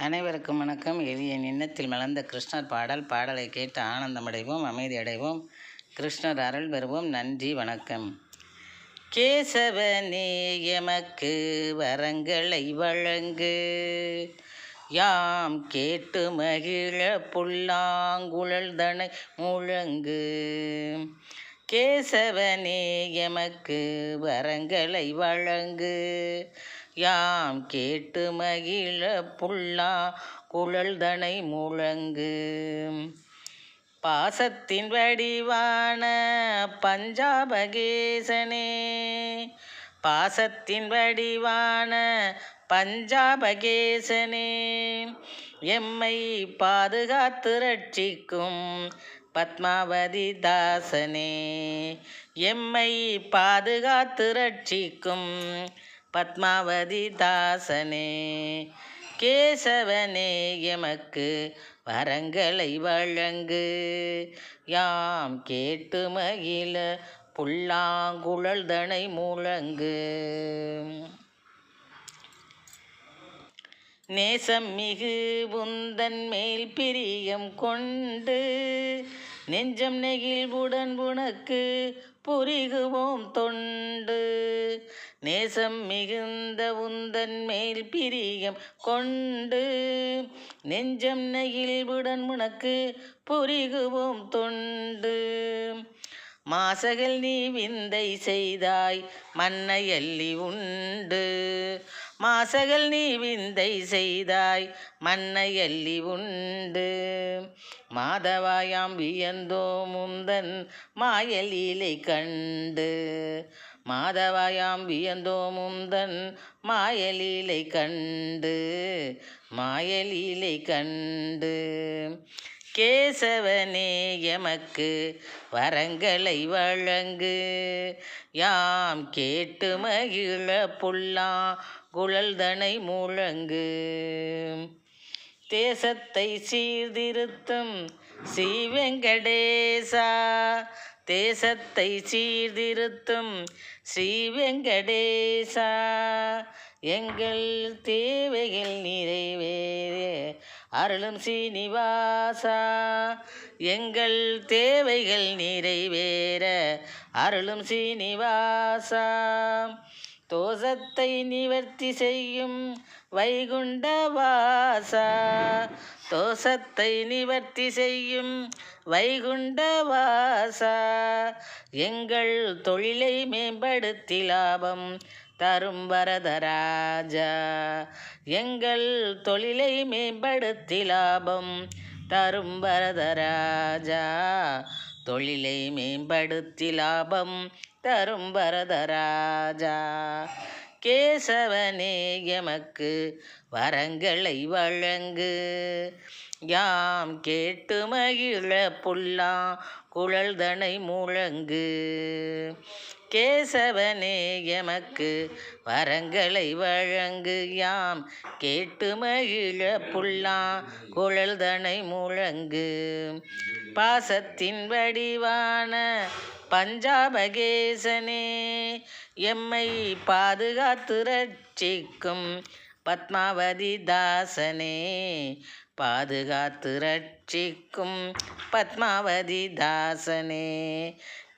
அனைவருக்கும் வணக்கம். எளிய நின்னத்தில் மலர்ந்த கிருஷ்ணர் பாடல் பாடலை கேட்டு ஆனந்தமடைவோம் அமைதி அடைவோம் கிருஷ்ணர் அருள் பெறுவோம். நன்றி வணக்கம். கேசவனே எமக்கு வரங்களை வழங்கு. யாம் கேட்டு மகிழ புல்லாங்குழல் தனை முழங்கு. கேசவனே எமக்கு வரங்களை வழங்கு. யாம் கேட்டு மகிழ புல்லா குழல்தனை முழங்கு. பாசத்தின் வடிவான பஞ்சாபகேசனே பாசத்தின் வடிவான பஞ்சாபகேசனே எம்மை பாதுகாத்து ரட்சிக்கும் பத்மாவதி தாசனே எம்மை பாதுகாத்து ரட்சிக்கும் பத்மாவதி தாசனே கேசவனே எமக்கு வரங்களை வழங்கு. யாம் கேட்டு மகிழ புல்லாங்குழல் தனை முழங்கு. நேசம் மிகு உந்தன் மேல் பிரியம் கொண்டு நெஞ்சம் நெகிழ்வுடன் உனக்கு புரிகுவோம் தொண்டு. நேசம் மிகுந்த உந்தன் மேல் பிரியம் கொண்டு நெஞ்சம் நெகிழ்வுடன் உனக்கு புரிகுவோம் தொண்டு. மாசகல் நீ விந்தை செய்தாய் மன்னை அள்ளி உண்டு. மாசகல் நீ விந்தை செய்தாய் மன்னை அள்ளி உண்டு. மாதவாயாம் வியந்தோ முந்தன் மாயலீலை கண்டு. மாதவாயாம் வியந்தோ முந்தன் மாயலீலை கண்டு. மாயலீலை கண்டு. கேசவனே எமக்கு வரங்களை வழங்கு. யாம் கேட்டு மகிழ புல்லா குழல்தனை முழங்கு. தேசத்தை சீர்திருத்தும் ஸ்ரீவெங்கடேசா. தேசத்தை சீர்திருத்தும் ஸ்ரீவெங்கடேசா. எங்கள் தேவைகள் நிறைவேற அருளும் சீனிவாசா எங்கள் தேவைகள் நிறைவேற. அருளும் சீனிவாசா தோசத்தை நிவர்த்தி செய்யும் வைகுண்டவாசா தோசத்தை நிவர்த்தி செய்யும் வைகுண்டவாசா எங்கள் தொழிலை மேம்படுத்தி லாபம் தரும் வரதராஜா. எங்கள் தொழிலை மேம்படுத்தி லாபம் தரும் வரதராஜா. தொழிலை மேம்படுத்தி லாபம் தரும் வரதராஜா. கேசவனே எமக்கு வரங்களை வழங்கு. யாம் கேட்டு மகிழ புல்லா குழல்தனை முழங்கு. கேசவனே எமக்கு வரங்களை வழங்கு யாம் கேட்டு மகிழ புல்லா குழல்தனை முழங்கு. பாசத்தின் வடிவான பஞ்சாபகேசனே எம்மை பாதுகாத்து ரட்சிக்கும் பத்மாவதி தாசனே. பாதுகாத்து ரட்சிக்கும் பத்மாவதி தாசனே.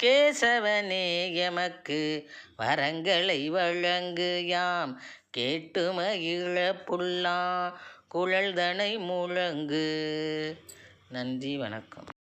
கேசவனே எமக்கு வரங்களை வழங்கு யாம் கேட்டு மகிழ புல்லா குழல்தனை முழங்கு. நன்றி வணக்கம்.